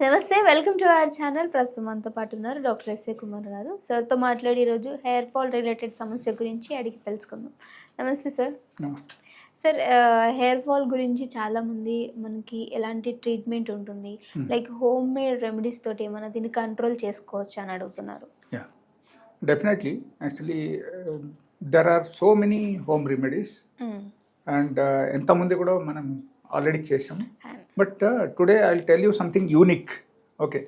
నమస్తే welcome to our channel. ప్రస్తుతం మనతో పాటు ఉన్నారు డాక్టర్ ఎస్ఏ కుమార్ గారు. సార్తో మాట్లాడి ఈరోజు హెయిర్ ఫాల్ రిలేటెడ్ సమస్య గురించి అడిగి తెలుసుకుందాం. నమస్తే సార్. నమస్తే. సార్ హెయిర్ ఫాల్ గురించి చాలామంది మనకి ఎలాంటి ట్రీట్మెంట్ ఉంటుంది? లైక్ హోమ్ మేడ్ రెమెడీస్ తోటి ఏమైనా దీన్ని కంట్రోల్ చేసుకోవచ్చు అని అడుగుతున్నారు. Definitely actually there are so many home remedies. And uh, ఎంతమంది కూడా మనం ఆల్రెడీ చేసాం but today I tell you something unique okay.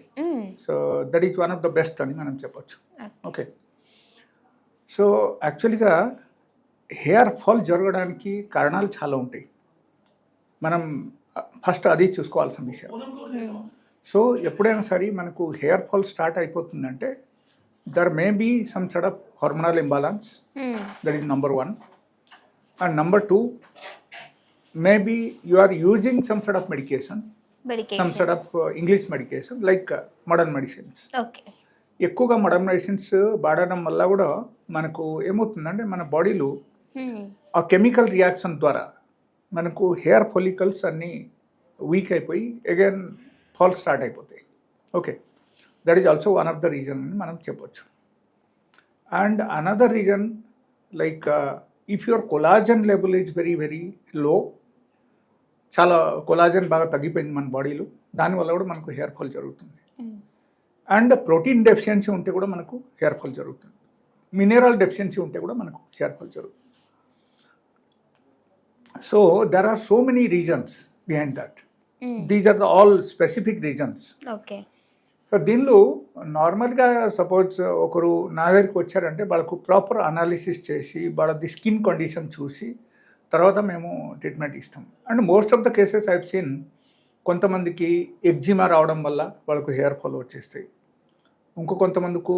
So that is one of the best అని మనం చెప్పొచ్చు. ఓకే సో యాక్చువల్గా హెయిర్ ఫాల్ జరగడానికి కారణాలు చాలా ఉంటాయి. మనం ఫస్ట్ అది చూసుకోవాల్సిన విషయం. సో ఎప్పుడైనా సరే మనకు hair fall start అయిపోతుందంటే there may be some sort of hormonal imbalance. That is number one and number two maybe you are using some sort of medication some medication sort of English medication like modern medicines okay ఎక్కువగా modern medicines వాడడం వల్ల కూడా మనకు ఏమవుతుందంటే మన బాడీలో మ్మ్. ఆ chemical reaction ద్వారా మనకు హెయిర్ ఫొలికల్స్ అన్నీ వీక్ అయిపోయి అగైన్ ఫాల్ స్టార్ట్ అయిపోతాయి. Okay that is also one of the reason అని మనం చెప్పొచ్చు. And another reason like if your collagen level is very very low చాలా కొలాజన్ బాగా తగ్గిపోయింది మన బాడీలో. దానివల్ల కూడా మనకు హెయిర్ ఫాల్ జరుగుతుంది. మ్మ్. అండ్ ప్రోటీన్ డెఫిషియన్సీ ఉంటే కూడా మనకు హెయిర్ ఫాల్ జరుగుతుంది. మినరల్ డెఫిషియన్సీ ఉంటే కూడా మనకు హెయిర్ ఫాల్ జరుగుతుంది so there are so many reasons behind that. These are the all specific reasons okay so దీనిలో నార్మల్గా సపోజ్ ఒకరు నా దగ్గరికి వచ్చారంటే వాళ్ళకు ప్రాపర్ అనాలిసిస్ చేసి వాళ్ళది స్కిన్ కండిషన్ చూసి తర్వాత మేము ట్రీట్మెంట్ ఇస్తాం. And most of the cases I've seen కొంతమందికి ఎగ్జిమా రావడం వల్ల వాళ్ళకు హెయిర్ ఫాల్ వచ్చేస్తాయి. ఇంకో కొంతమందికి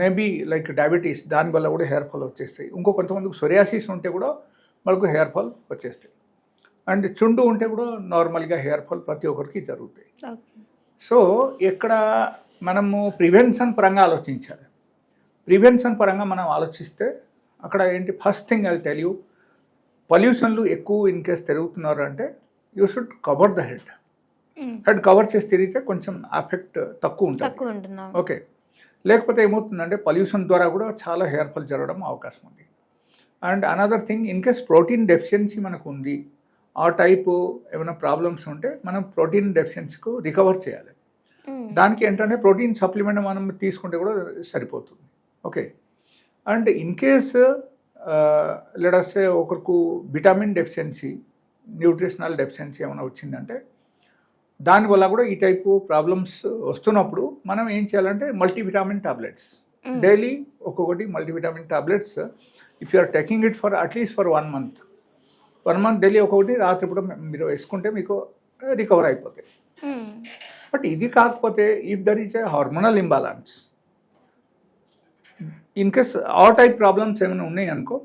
మేబీ లైక్ డయాబెటీస్ దానివల్ల కూడా హెయిర్ ఫాల్ వచ్చేస్తాయి. ఇంకో కొంతమందికి సొరియాసిస్ ఉంటే కూడా వాళ్ళకు హెయిర్ ఫాల్ వచ్చేస్తాయి. అండ్ చుండు ఉంటే కూడా నార్మల్గా హెయిర్ ఫాల్ ప్రతి ఒక్కరికి జరుగుతాయి. సో ఇక్కడ మనము ప్రివెన్షన్ పరంగా ఆలోచించాలి. ప్రివెన్షన్ పరంగా మనం ఆలోచిస్తే అక్కడ ఏంటి first thing I tell you పొల్యూషన్లు ఎక్కువ ఇన్ కేస్ తిరుగుతున్నారు అంటే you should cover the head. Head cover చేసి తిరిగితే కొంచెం ఎఫెక్ట్ తక్కువ ఉంటుంది. ఓకే లేకపోతే ఏమవుతుందంటే పొల్యూషన్ ద్వారా కూడా చాలా హెయిర్ ఫాల్ జరగడం అవకాశం ఉంది. And another thing in case protein deficiency మనకు ఉంది ఆ టైపు ఏమైనా ప్రాబ్లమ్స్ ఉంటే మనం ప్రోటీన్ డెఫిషియన్సీకు రికవర్ చేయాలి. మ్మ్. దానికి ఏంటంటే ప్రోటీన్ సప్లిమెంట్ మనం తీసుకుంటే కూడా సరిపోతుంది. ఓకే అండ్ ఇన్ కేస్ లెడస్తే ఒకరికి విటమిన్ డెఫిషియన్సీ న్యూట్రిషనల్ డెఫిషియన్సీ ఏమైనా వచ్చిందంటే దానివల్ల కూడా ఈ టైపు ప్రాబ్లమ్స్ వస్తున్నప్పుడు మనం ఏం చేయాలంటే మల్టీవిటామిన్ టాబ్లెట్స్ డైలీ ఒక్కొక్కటి multivitamin tablets if you are taking it for at least for one month one month daily ఒక్కొక్కటి రాత్రి పూట మీరు వేసుకుంటే మీకు రికవర్ అయిపోతాయి. బట్ ఇది కాకపోతే if there is a hormonal imbalance in case ఆ టైప్ ప్రాబ్లమ్స్ ఏమైనా ఉన్నాయి అనుకో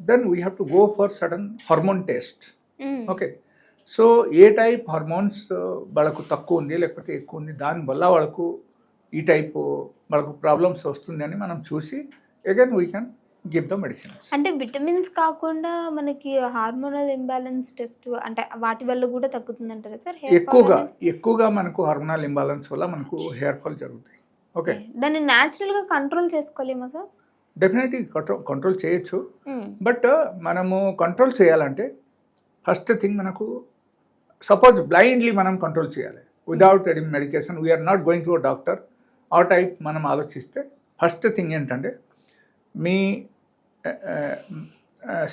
then we have to go for certain hormone test. Okay so A type hormones వాళ్ళకు తక్కువ ఉంది లేకపోతే ఎక్కువ ఉంది దానివల్ల వాళ్ళకు ఈ టైప్ వాళ్ళకు ప్రాబ్లమ్స్ వస్తుంది అని మనం చూసి again we can give the medicines అంటే విటమిన్స్ కాకుండా మనకి హార్మోనల్ ఇంబ్యాలెన్స్ టెస్ట్ అంటే వాటి వల్ల కూడా తగ్గుతుంది అంటారా సార్ ఎక్కువగా? ఎక్కువగా మనకు హార్మోనల్ ఇంబాలన్స్ వల్ల మనకు హెయిర్ ఫాల్ జరుగుతాయి. ఓకే. దాన్ని న్యాచురల్గా కంట్రోల్ చేసుకోలేమా సార్? డెఫినెట్లీ కంట్రోల్ కంట్రోల్ చేయొచ్చు. బట్ మనము కంట్రోల్ చేయాలంటే ఫస్ట్ థింగ్ మనకు సపోజ్ బ్లైండ్లీ మనం కంట్రోల్ చేయాలి. Without any medication we are not going to doctor ఆ టైప్ మనం ఆలోచిస్తే ఫస్ట్ థింగ్ ఏంటంటే మీ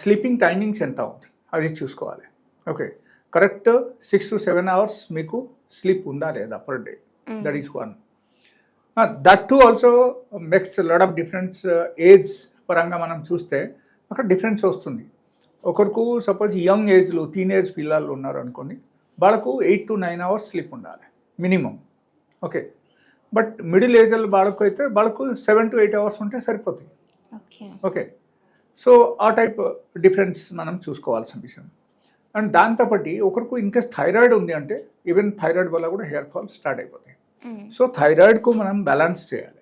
స్లీపింగ్ టైమింగ్స్ ఎంత ఉంది అది చూసుకోవాలి. Okay correct six to seven hours మీకు స్లీప్ ఉందా లేదా per day that is one that too also makes lot of difference age పరంగా మనం చూస్తే అక్కడ డిఫరెన్స్ వస్తుంది. ఒకరికి సపోజ్ యంగ్ ఏజ్లో టీనేజ్ పిల్లలు ఉన్నారు అనుకోండి వాళ్ళకు eight to nine hours sleep ఉండాలి minimum okay but middle age వాళ్ళకు అయితే వాళ్ళకు సెవెన్ టు ఎయిట్ అవర్స్ ఉంటే సరిపోతాయి. ఓకే సో ఆ టైప్ డిఫరెన్స్ మనం చూసుకోవాల్సిన విషయం. అండ్ దాంతోపాటు ఒకరికి ఇన్కేస్ థైరాయిడ్ ఉంది అంటే ఈవెన్ థైరాయిడ్ వల్ల కూడా హెయిర్ ఫాల్ స్టార్ట్ అయిపోతాయి. సో థైరాయిడ్కు మనం బ్యాలెన్స్ చేయాలి.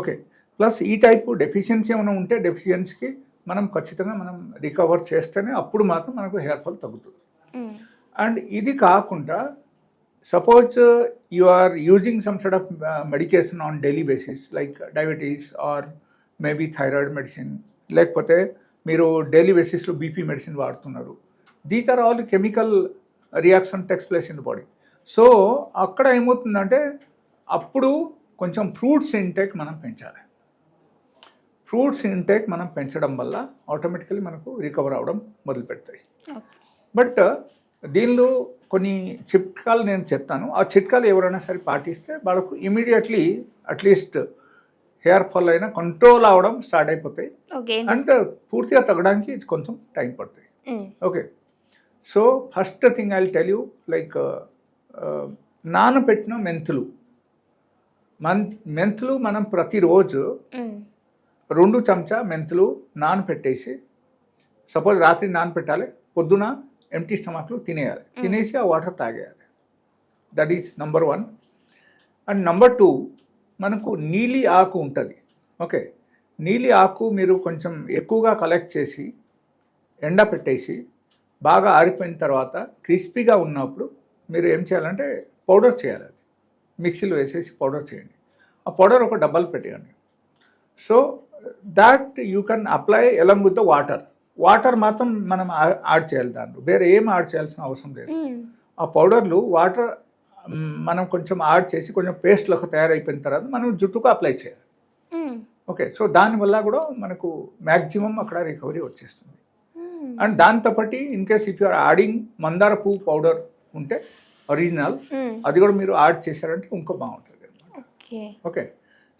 ఓకే ప్లస్ ఈ టైపు డెఫిషియన్సీ ఏమైనా ఉంటే డెఫిషియన్సీకి మనం ఖచ్చితంగా మనం రికవర్ చేస్తేనే అప్పుడు మాత్రం మనకు హెయిర్ ఫాల్ తగ్గుతుంది. అండ్ ఇది కాకుండా you are using some sort of uh, medication on daily basis like diabetes or maybe thyroid medicine. లేకపోతే మీరు డైలీ బేసిస్లో బీపీ మెడిసిన్ వాడుతున్నారు. These are all chemical reaction takes place in body so అక్కడ ఏమవుతుందంటే అప్పుడు కొంచెం ఫ్రూట్స్ ఇంటేక్ మనం పెంచాలి. ఫ్రూట్స్ ఇంటేక్ మనం పెంచడం వల్ల ఆటోమేటికలీ మనకు రికవర్ అవడం మొదలు పెడతాయి బట్ దీనిలో కొన్ని చిట్కాలు నేను చెప్తాను. ఆ చిట్కాలు ఎవరైనా సరే పాటిస్తే వాళ్ళకు immediately at least hair fall అయినా కంట్రోల్ అవ్వడం స్టార్ట్ అయిపోతాయి. అండ్ పూర్తిగా తగ్గడానికి కొంచెం టైం పడుతుంది okay. So first thing I tell you like నానబెట్టిన మెంతులు. మన్ మెంతులు మనం ప్రతిరోజు రెండు చెంచా మెంతులు నానపెట్టేసి సపోజ్ రాత్రి నానపెట్టాలి పొద్దున ఎంటీ స్టమక్లు తినేయాలి. తినేసి ఆ water తాగేయాలి. That is number one and number two మనకు నీలి ఆకు ఉంటుంది. ఓకే నీలి ఆకు మీరు కొంచెం ఎక్కువగా కలెక్ట్ చేసి ఎండ పెట్టేసి బాగా ఆరిపోయిన తర్వాత క్రిస్పీగా ఉన్నప్పుడు మీరు ఏం చేయాలంటే పౌడర్ చేయాలి అది. మిక్సీలో వేసేసి పౌడర్ చేయండి. ఆ పౌడర్ ఒక డబ్బాలు పెట్టేయండి. So that you can apply them with the water water మాత్రం మనం యాడ్ చేయాలి దాంట్లో. వేరే ఏం యాడ్ చేయాల్సిన అవసరం లేదు. ఆ పౌడర్లు వాటర్ మనం కొంచెం యాడ్ చేసి కొంచెం పేస్ట్లకు తయారైపోయిన తర్వాత మనం జుట్టుకు అప్లై చేయాలి. ఓకే సో దానివల్ల కూడా మనకు మ్యాక్సిమం అక్కడ రికవరీ వచ్చేస్తుంది. And దాంతోపాటి in case if you're adding మందార పువ్వు పౌడర్ ఉంటే ఒరిజినల్ అది కూడా మీరు యాడ్ చేశారంటే ఇంకా బాగుంటుంది okay okay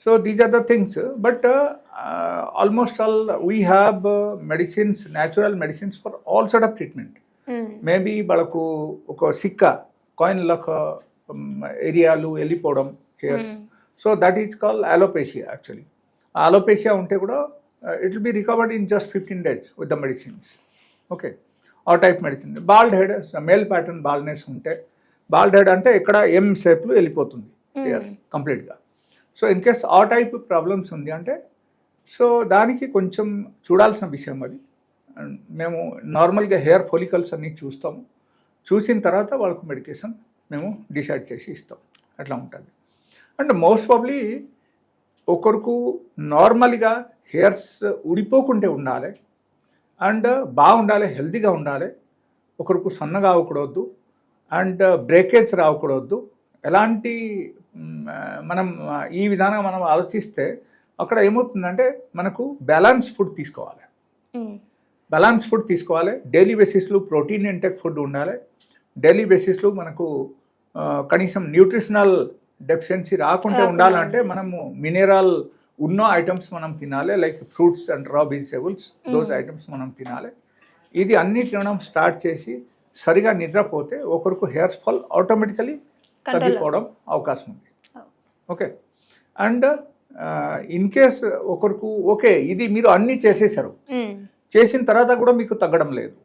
so these are the things but uh, almost all we have medicines natural medicines for all side of treatment maybe వాళ్ళకు ఒక సిక్క కాయిన్ల ఏరియాలు వెళ్ళిపోవడం hairs so that is call alopecia actually alopecia ఉంటే కూడా uh, it will be recovered in just fifteen days with the medicines okay ఆ type medicine. Bald head male pattern baldness ఉంటే బాల్డ్ హెడ్ అంటే ఇక్కడ ఎం షేప్లో వెళ్ళిపోతుంది కంప్లీట్గా. So in case ఆ టైప్ ప్రాబ్లమ్స్ ఉంది అంటే సో దానికి కొంచెం చూడాల్సిన విషయం అది. మేము నార్మల్గా హెయిర్ ఫోలికల్స్ అన్నీ చూస్తాము. చూసిన తర్వాత వాళ్ళకు మెడికేషన్ మేము డిసైడ్ చేసి ఇస్తాం. అట్లా ఉంటుంది. అండ్ మోస్ట్ ప్రాబ్లీ ఒకరికి నార్మల్గా హెయిర్స్ ఊడిపోకుంటే ఉండాలి. అండ్ బాగుండాలి హెల్తీగా ఉండాలి. ఒకరికి సన్నగా అవ్వకూడదు. అండ్ బ్రేకేజ్ రావకూడదు ఎలాంటి మనం ఈ విధానం మనం ఆలోచిస్తే అక్కడ ఏమవుతుందంటే మనకు బ్యాలెన్స్ ఫుడ్ తీసుకోవాలి. బ్యాలెన్స్ ఫుడ్ తీసుకోవాలి. డైలీ బేసిస్లో ప్రోటీన్ ఇంటెక్ ఫుడ్ ఉండాలి. డైలీ బేసిస్లో మనకు కనీసం న్యూట్రిషనల్ డెఫిషియన్సీ రాకుండా ఉండాలంటే మనము మినరల్ ఉన్న ఐటమ్స్ మనం తినాలి like fruits and raw vegetables those items మనం తినాలి. ఇది అన్ని తినడం స్టార్ట్ చేసి సరిగా నిద్రపోతే ఒకరికి హెయిర్ ఫాల్ ఆటోమేటికలీ తగ్గిపోవడం అవకాశం ఉంది. ఓకే అండ్ ఇన్ కేస్ ఒకరికి ఓకే ఇది మీరు అన్నీ చేసేసారు. చేసిన తర్వాత కూడా మీకు తగ్గడం లేదు.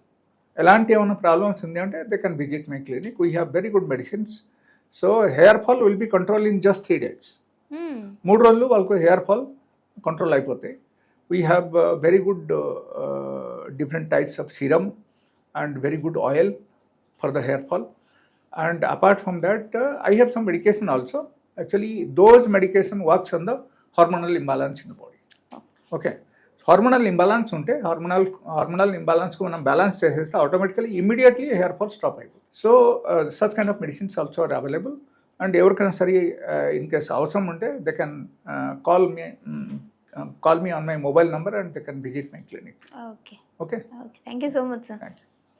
ఎలాంటి ఏమైనా ప్రాబ్లమ్స్ ఉంది అంటే they can visit my clinic we have very good medicines so hair fall will be control in just three days Hmm. మూడు రోజులు వాళ్ళకు హెయిర్ ఫాల్ కంట్రోల్ అయిపోతాయి we have very good different types of serum and very good oil for the hair fall and apart from that I have some medication also actually those medication works on the hormonal imbalance in the body okay hormonal imbalance ఉంటే hormonal hormonal ఇంబాలెన్స్కి మనం balance చేసేస్తే automatically immediately hair fall stop అయిపోతుంది. So such kind of medicines also are available and ఎవరికైనా సరే in case అవసరం ఉంటే they can call me call me on my mobile number and they can visit my clinic. Okay. Okay? Thank you so much sir.